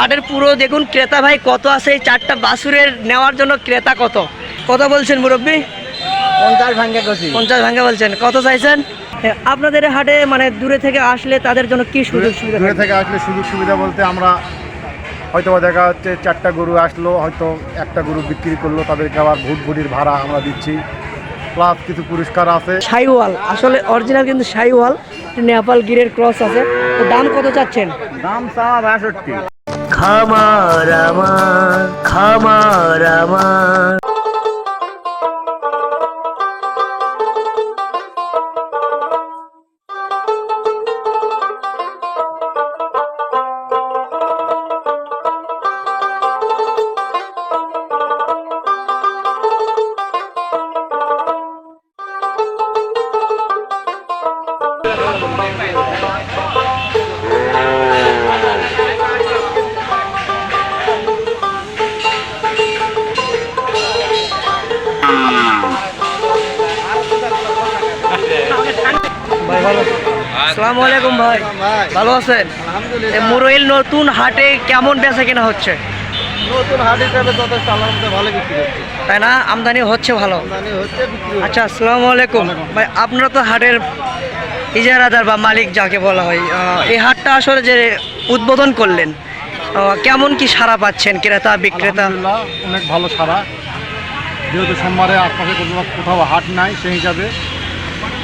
হাটের পুরো দেখুন ক্রেতা ভাই কত আছে এই চারটা বাছুরের নেওয়ার জন্য ক্রেতা কত? কত বলছেন মুরব্বী? পঞ্চাশ ভাঙ্গে গেছি পঞ্চাশ ভাঙ্গা বলছেন। কত চাইছেন? হ্যাঁ, আপনাদের হাটে মানে দূরে থেকে আসলে তাদের জন্য কি সুযোগ সুবিধা দূরে থাকে? আসলে সুযোগ সুবিধা বলতে আমরা হয়তো বা দেখা যাচ্ছে চারটা গরু আসলো হয়তো একটা গরু বিক্রি করল তাদেরকে আবার ভুট ভুটির ভাড়া আমরা দিচ্ছি। প্লাস কিছু পুরস্কার আছে। শাইওয়াল আসলে অরিজিনাল কিন্তু শাইওয়াল নেপাল গিরের ক্রস আছে। তো দাম কত চাচ্ছেন? দাম চাওয়া বাষট্টি। খামার আমার খামার আমার। আসসালামু আলাইকুম ভাই। ভালো আছেন? মুরইল নতুন হাটে কেমন বেচা কেনা হচ্ছে? নতুন হাট হিসাবে যথেষ্ট আলহামদুলিল্লাহ ভালো বিক্রি হচ্ছে। তাই না? আমদানি হচ্ছে ভালো। আমদানি হচ্ছে আচ্ছা আসসালামু আলাইকুম। ভাই আপনারা তো হাটের ইজারাদার বা মালিক যাকে বলা হয় এই হাটটা আসলে যে উদ্বোধন করলেন কেমন কি সারা পাচ্ছেন ক্রেতা বিক্রেতা? অনেক ভালো সারা যেহেতু সোমবারে আশপাশে কোথাও হাট নাই সেই হিসাবে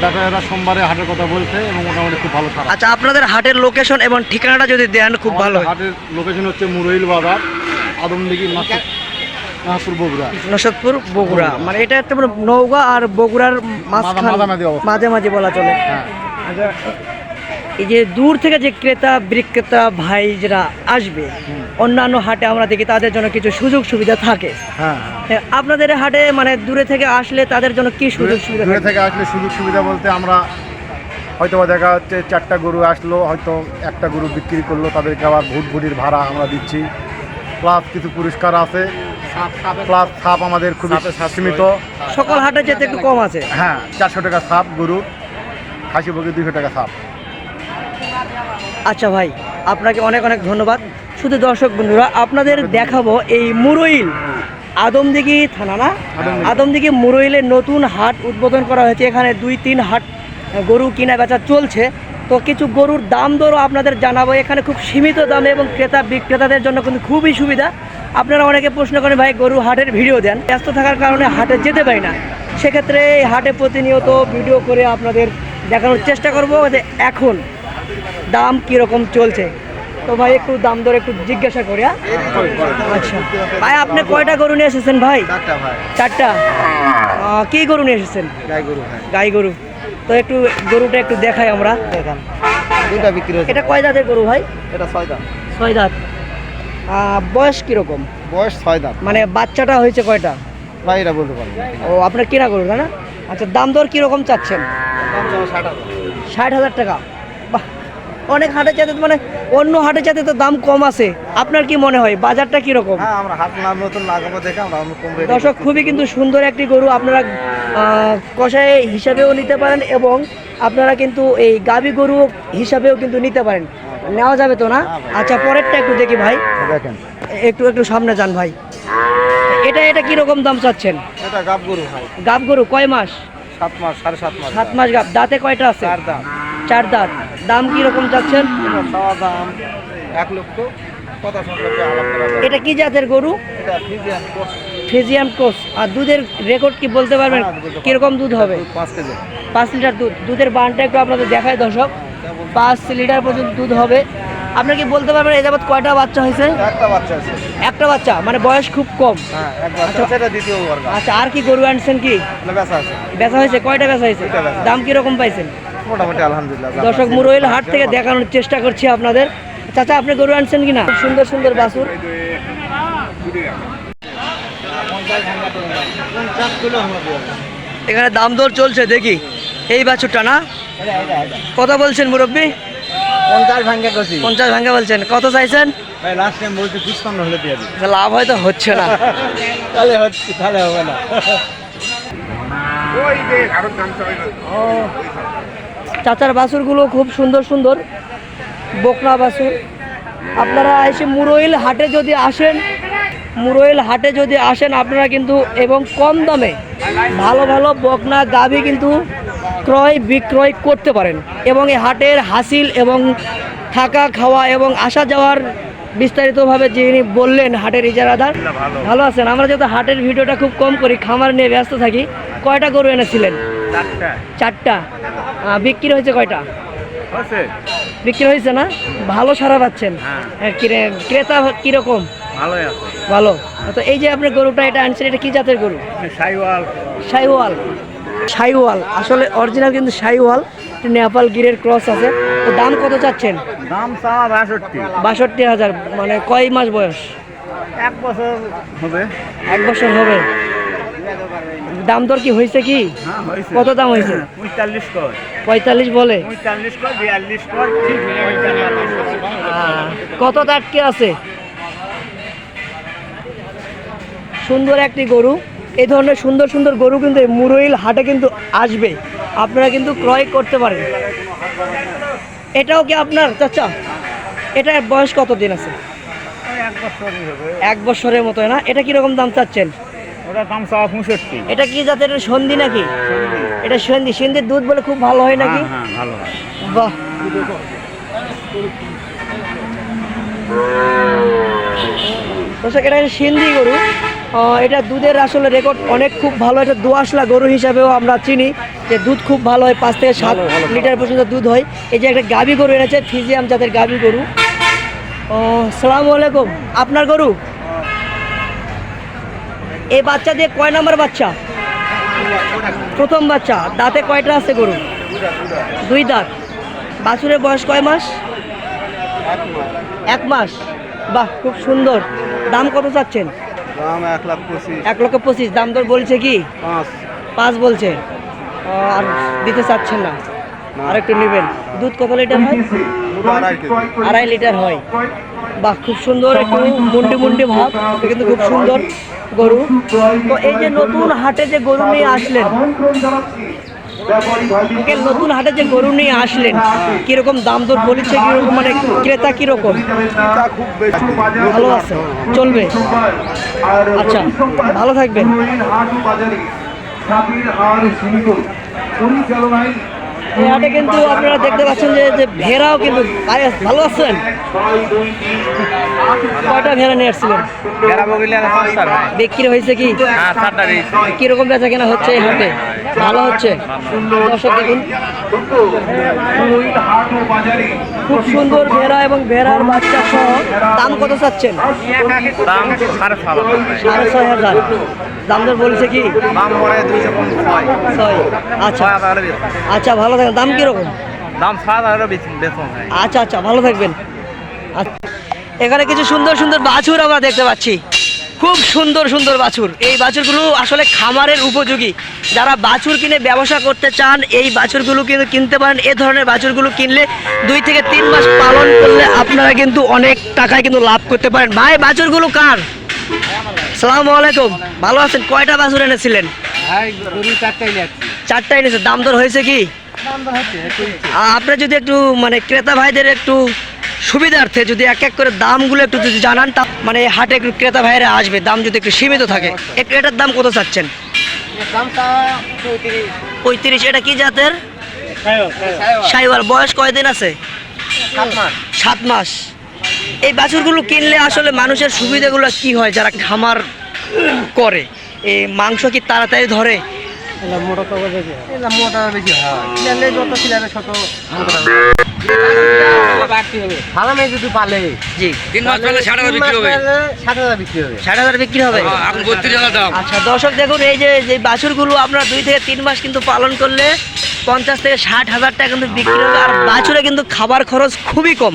ব্যবসায়ীরা সোমবারে হাটের কথা বলছে এবং মোটামুটি খুব ভালো সারা। আচ্ছা আপনাদের হাটের লোকেশন এবং ঠিকানাটা যদি দেন খুব ভালো হাটের লোকেশন হচ্ছে মুরইল বাজার আদমদিঘি নাহপুর বগুড়া। নসদপুর বগুড়া। মানে এটা একটা মানে নৌকা আর বগুড়ার মাঝামাঝি মাঝে মাঝে বলা চলে। হ্যাঁ। আচ্ছা এই যে দূর থেকে যে ক্রেতা বিক্রেতা ভাই যারা আসবে অন্যান্য হাটে আমরা দেখি তাদের জন্য কিছু সুযোগ সুবিধা থাকে। হ্যাঁ হ্যাঁ, আপনাদের এই হাটে মানে দূরে থেকে আসলে তাদের জন্য কি সুযোগ সুবিধা দূরে থেকে? আসলে সুযোগ সুবিধা বলতে আমরা হয়তো বা দেখা যাচ্ছে চারটা গরু আসলো হয়তো একটা গরু বিক্রি করল তাদেরকে আবার ভুট ভুটির ভাড়া আমরা দিচ্ছি। প্লাস কিছু পুরস্কার আছে। প্লাস ছাপ আমাদের খুবই সীমিত। সকল হাটে যেতে একটু কম আছে। হ্যাঁ চারশো টাকা ছাপ গরু খাসি বগি দুশো টাকা ছাপ আচ্ছা ভাই আপনাকে অনেক অনেক ধন্যবাদ। শুধু দর্শক বন্ধুরা আপনাদের দেখাবো এই মুরইল আদমদিঘি থানা না? আদমদিঘি। মুরইলের নতুন হাট উদ্বোধন করা হয়েছে। এখানে দুই তিন হাট গরু কিনা বেচা চলছে। তো কিছু গরুর দাম দরও আপনাদের জানাব। এখানে খুব সীমিত দামে এবং ক্রেতা বিক্রেতাদের জন্য কিন্তু খুবই সুবিধা। আপনারা অনেকে প্রশ্ন করেন ভাই গরু হাটের ভিডিও দেন? ব্যস্ত থাকার কারণে হাটে যেতে পারি না। সেক্ষেত্রে এই হাটে প্রতিনিয়ত ভিডিও করে আপনাদের দেখানোর চেষ্টা করব। যে এখন দাম কীরকম চলছে? তো ভাই একটু দাম দর একটু জিজ্ঞাসা করি হ্যাঁ? আচ্ছা। ভাই আপনি কয়টা গরু নিয়ে এসেছেন ভাই? চারটা কি গরু নিয়ে এসেছেন? গাই গরু গাই গরু। তো একটু গরুটা একটু দেখাই আমরা। বিক্রি এটা কয় দাঁতের গরু ভাই? এটা ছয় দাম ছয় দাঁত। বয়স কীরকম? বয়স ছয় দাঁত। মানে বাচ্চাটা হয়েছে কয়টা? ভাই এটা বলতে পারব ও আপনার কিনা গরু তাই না? আচ্ছা দাম দর কীরকম চাচ্ছেন? ষাট হাজার টাকা। অনেক হাটের চাতে মানে অন্য হাটের চাতে তো দাম কম আছে। আপনার কি মনে হয়? বাজারটা কীরকম? হ্যাঁ আমরা হাট নাম নতুন লাগাবো দেখে আমরা কম দর্শক খুবই কিন্তু সুন্দর একটি গরু আপনারা কষাই হিসাবেও নিতে পারেন এবং আপনারা কিন্তু এই গাবি গরু হিসাবেও কিন্তু নিতে পারেন। নেওয়া যাবে তো না? আচ্ছা পরেরটা একটু দেখি ভাই। দেখেন। একটু একটু সামনে যান ভাই। এটা এটা কীরকম দাম চাচ্ছেন? এটা গাব গরু ভাই। গাব গরু কয় মাস? সাত মাস সাড়ে সাত মাস। সাত মাস গাব। দাঁতে কয়টা আছে? চার দাম চার দাঁত। দাম কীরকম চাচ্ছেন? এটা চাওয়া দাম এক লক্ষ। কথা সম্পর্কে আলাপ করা যায় এটা কি জাতের গরু? এটা ফিজিয়ান ফেজিয়াম কোস আর দুধের রেকর্ড কি বলতে পারবেন? হ্যাঁ, বলতে পারব। কীরকম দুধ হবে? পাঁচ কেজি। পাঁচ লিটার দুধ। দুধের বানটা একটু আপনাদের দেখায় দর্শক। পাঁচ লিটার পর্যন্ত দুধ হবে। আপনার কি বলতে পারবেন এই যাবৎ কয়টা বাচ্চা হয়েছে? একটা বাচ্চা আছে। একটা বাচ্চা? মানে বয়স খুব কম। হ্যাঁ এক বাচ্চা। আছে এটা দ্বিতীয় বর্গ। আচ্ছা আর কি গরু আনছেন কি? বেচা আছে বেচা হয়েছে? কয়টা বেচা হয়েছে? দুইটা বেচা। দাম কীরকম পাইছেন? মোটামুটি আলহামদুলিল্লাহ দর্শক মুরইল হাট থেকে দেখানোর চেষ্টা করছি আপনাদের। চাচা আপনি গরু আনছেন কিনা? সুন্দর সুন্দর বাছুর। এখানে দাম দর চলছে দেখি। এই বাছুরটা না? কত বলছেন মুরব্বী? পঞ্চাশ ভাঙ্গে গেছি পঞ্চাশ ভাঙ্গা বলছেন। কত চাইছেন? লাস্ট টাইম বলছি ডিসকাউন্ট হলে দিয়ে আচ্ছা, লাভ হয়তো হচ্ছে না। তাহলে হচ্ছে তাহলে হবে না। চাচার বাছুরগুলো খুব সুন্দর সুন্দর বকনা বাছুর। আপনারা এসে মুরইল হাটে যদি আসেন, মুরইল হাটে যদি আসেন, আপনারা কিন্তু এবং কম দামে ভালো ভালো বকনা গাভী কিন্তু ক্রয় বিক্রয় করতে পারেন। এবং এই হাটের হাসিল এবং থাকা খাওয়া এবং আসা যাওয়ার বিস্তারিতভাবে যিনি বললেন হাটের ইজারাদার, ভালো আছেন। আমরা যেহেতু হাটের ভিডিওটা খুব কম করি, খামার নিয়ে ব্যস্ত থাকি, কয়টা গরু এনেছিলেন? চারটা? বিক্রি হয়েছে কয়টা? বিক্রি হয়েছে না? ভালো সারা পাচ্ছেন। হ্যাঁ। ক্রেতা কীরকম? ভালো। তো এই যে আপনি গরুটা এটা আনছেন এটা কি জাতের গরু? সাইওয়াল। শাইওয়াল আসলে অরিজিনাল কিন্তু শাইওয়াল নেপাল গিরের ক্রস আছে। তো দাম কত চাচ্ছেন? দাম বাষট্টি। বাষট্টি হাজার। মানে কয় মাস বয়স? এক বছর হবে। এক বছর হবে। দাম দর কি হয়েছে কি? হ্যাঁ কত দাম হয়েছে? পঁয়তাল্লিশ পঁয়তাল্লিশ বলে? কত তাটকে আছে? সুন্দর একটি গরু। এই ধরনের সুন্দর সুন্দর গরু কিন্তু এই মুরইল হাটে কিন্তু আসবে। আপনারা কিন্তু ক্রয় করতে পারেন। এটাও কি আপনার চাচা? এটার বয়স কত দিন আছে এক এক বছরের মতো না? এটা কীরকম দাম চাচ্ছেন? ওটা দাম চাওয়া পঁয়ষট্টি। এটা কি জাতের সন্ধি নাকি? এটা সন্ধি। সন্ধির দুধ বলে খুব ভালো হয় নাকি? হ্যাঁ হ্যাঁ ভালো হয়। বাহ। দর্শক এটা সিন্ধি গরু। এটা দুধের আসলে রেকর্ড অনেক খুব ভালো। এটা দোয়াশলা গরু হিসাবেও আমরা চিনি যে দুধ খুব ভালো হয়। পাঁচ থেকে সাত লিটার পর্যন্ত দুধ হয়। এই যে একটা গাভী গরু এনেছে ফিজিয়াম জাতের গাভী গরু। ও সালাম আলাইকুম। আপনার গরু? এই বাচ্চা দিয়ে কয় নাম্বার বাচ্চা? প্রথম বাচ্চা। দাঁতে কয়টা আছে গরু? দুই দাঁত। বাছুরের বয়স কয় মাস? এক মাস। বাহ খুব সুন্দর। দাম কত চাচ্ছেন? দাম এক লাখ পঁচিশ। এক লক্ষ পঁচিশ। দাম দর বলছে কি? পাঁচ। পাঁচ বলছে। আর দিতে চাচ্ছেন না। আর একটু নেবেন। দুধ কত লিটার হয়? আড়াই লিটার হয়। বাহ, খুব সুন্দর একটু মুন্ডি মুন্ডি ভাব কিন্তু খুব সুন্দর গরু। তো এই যে নতুন হাটে যে গরু নিয়ে আসলেন নতুন হাটে যে গরু নিয়ে আসলেন, কীরকম দাম দর বলেছে, কীরকম মানে ক্রেতা কীরকম? ভালো আছে, চলবে? আচ্ছা ভালো থাকবেন। এই হাটে কিন্তু আপনারা দেখতে পাচ্ছেন যে যে ভেড়াও কিন্তু ভালো আছেন। কয়টা ভেড়া নিয়ে আসছিলেন? বিক্রি হয়েছে কি? হ্যাঁ কীরকম বেচা কেনা হচ্ছে এই হাটে? ভালো হচ্ছে। দর্শক দেখুন। খুব সুন্দর ভেড়া এবং ভেড়ার বাচ্চা সহ দাম কত চাচ্ছেন? দাম সাড়ে ছয় হাজার। দাম দর বলছে কি? দাম পড়ে দুইশো পঞ্চাশ। ছয়। আচ্ছা। আচ্ছা ভালো থাকবেন দাম কীরকম? দাম সাত হাজার বেতন আচ্ছা আচ্ছা ভালো থাকবেন। আচ্ছা। এখানে কিছু সুন্দর সুন্দর বাছুর আমরা দেখতে পাচ্ছি। খুব সুন্দর সুন্দর বাছুর। এই বাছুরগুলো আসলে খামারের উপযোগী। যারা বাছুর কিনে ব্যবসা করতে চান এই বাছুরগুলো কিন্তু কিনতে পারেন। এ ধরনের বাছুরগুলো কিনলে দুই থেকে তিন মাস পালন করলে আপনারা কিন্তু অনেক টাকায় কিন্তু লাভ করতে পারেন। ভাই বাছুরগুলো কার? সালাম আলাইকুম। ভালো আছেন? কয়টা বাছুর এনেছিলেন? চারটাই চারটা এনেছে দাম দর হয়েছে কি? আ- আপনার যদি একটু মানে ক্রেতা ভাইদের একটু সুবিধার্থে যদি এক এক করে দামগুলো একটু যদি জানান তা মানে হাটে ক্রেতা ভাইরা আসবে দাম যদি একটু সীমিত থাকে একটু এটার দাম কত চাচ্ছেন? পঁয়ত্রিশ। এটা কি জাতের? সাইওয়াল বয়স কয়দিন আছে? সাত মাস। এই বাছুরগুলো কিনলে আসলে মানুষের সুবিধাগুলো কি হয় যারা খামার করে? এই মাংস কি তাড়াতাড়ি ধরে? মোটা তো বেশি এটা মোটা বেশি হয়। যত শত ফালামে যদি পালে জি। তিন মাস পেলে ষাট হাজার বিক্রি হবে। ষাট হাজার বিক্রি হবে। ষাট হাজার বিক্রি হবে? এখন বত্রিশ হাজার দাম। আচ্ছা দর্শক দেখুন এই যে যে বাছুরগুলো আপনারা দুই থেকে তিন মাস কিন্তু পালন করলে পঞ্চাশ থেকে ষাট হাজার টাকা কিন্তু বিক্রি হবে। আর বাছুরে কিন্তু খাবার খরচ খুবই কম।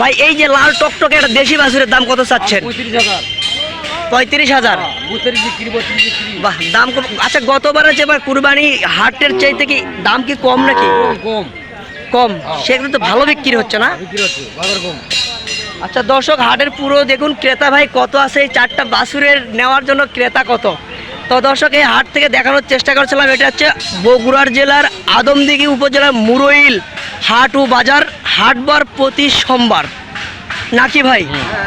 ভাই এই যে লাল টকটকে একটা দেশি বাছুরের দাম কত চাচ্ছেন? পঁয়ত্রিশ হাজার। বাহ দাম কম। আচ্ছা গতবারে যে কুরবানি হাটের চাইতে কি দাম কি কম নাকি? কম। কম সেগুলো তো ভালো বিক্রি হচ্ছে না? আচ্ছা দর্শক হাটের পুরো দেখুন ক্রেতা ভাই কত আছে এই চারটা বাছুরের নেওয়ার জন্য ক্রেতা কত? তো দর্শক এই হাট থেকে দেখানোর চেষ্টা করছিলাম এটা হচ্ছে বগুড়ার জেলার আদমদিঘি উপজেলার মুরইল হাট ও বাজার হাটবার প্রতি সোমবার। নাকি ভাই?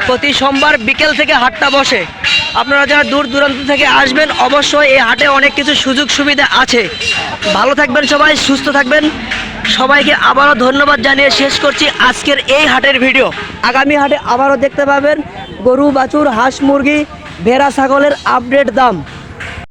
প্রতি সোমবার বিকেল থেকে হাটটা বসে। আপনারা যারা দূর দূরান্ত থেকে আসবেন অবশ্যই এই হাটে অনেক কিছু সুযোগ সুবিধা আছে। ভালো থাকবেন সবাই সুস্থ থাকবেন। সবাইকে আবারও ধন্যবাদ জানিয়ে শেষ করছি আজকের এই হাটের ভিডিও। আগামী হাটে আবারও দেখতে পাবেন গরু, বাছুর, হাঁস, মুরগি, ভেড়া, ছাগলের আপডেট দাম।